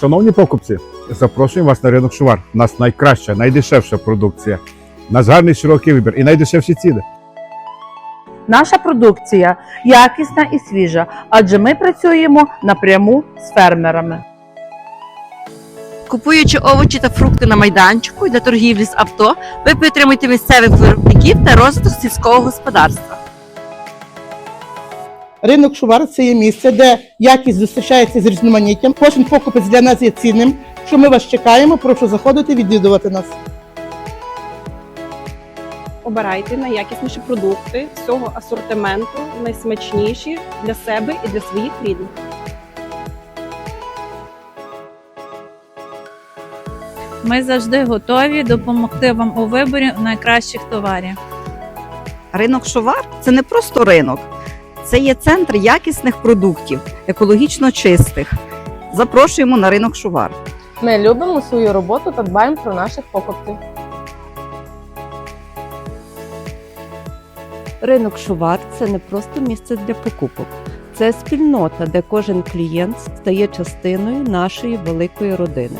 Шановні покупці, запрошуємо вас на ринок Шувар. У нас найкраща, найдешевша продукція. У нас гарний широкий вибір і найдешевші ціни. Наша продукція якісна і свіжа, адже ми працюємо напряму з фермерами. Купуючи овочі та фрукти на майданчику для торгівлі з авто, ви підтримуєте місцевих виробників та розвиток сільського господарства. Ринок Шувар це є місце, де якість зустрічається з різноманіттям. Кожен покупець для нас є цінним. Що ми вас чекаємо, прошу заходити, відвідувати нас. Обирайте найякісніші продукти всього асортименту, найсмачніші для себе і для своїх рідних. Ми завжди готові допомогти вам у виборі найкращих товарів. Ринок Шовар це не просто ринок, це є центр якісних продуктів, екологічно чистих. Запрошуємо на ринок Шувар. Ми любимо свою роботу та дбаємо про наших покупців. Ринок Шувар це не просто місце для покупок, це спільнота, де кожен клієнт стає частиною нашої великої родини.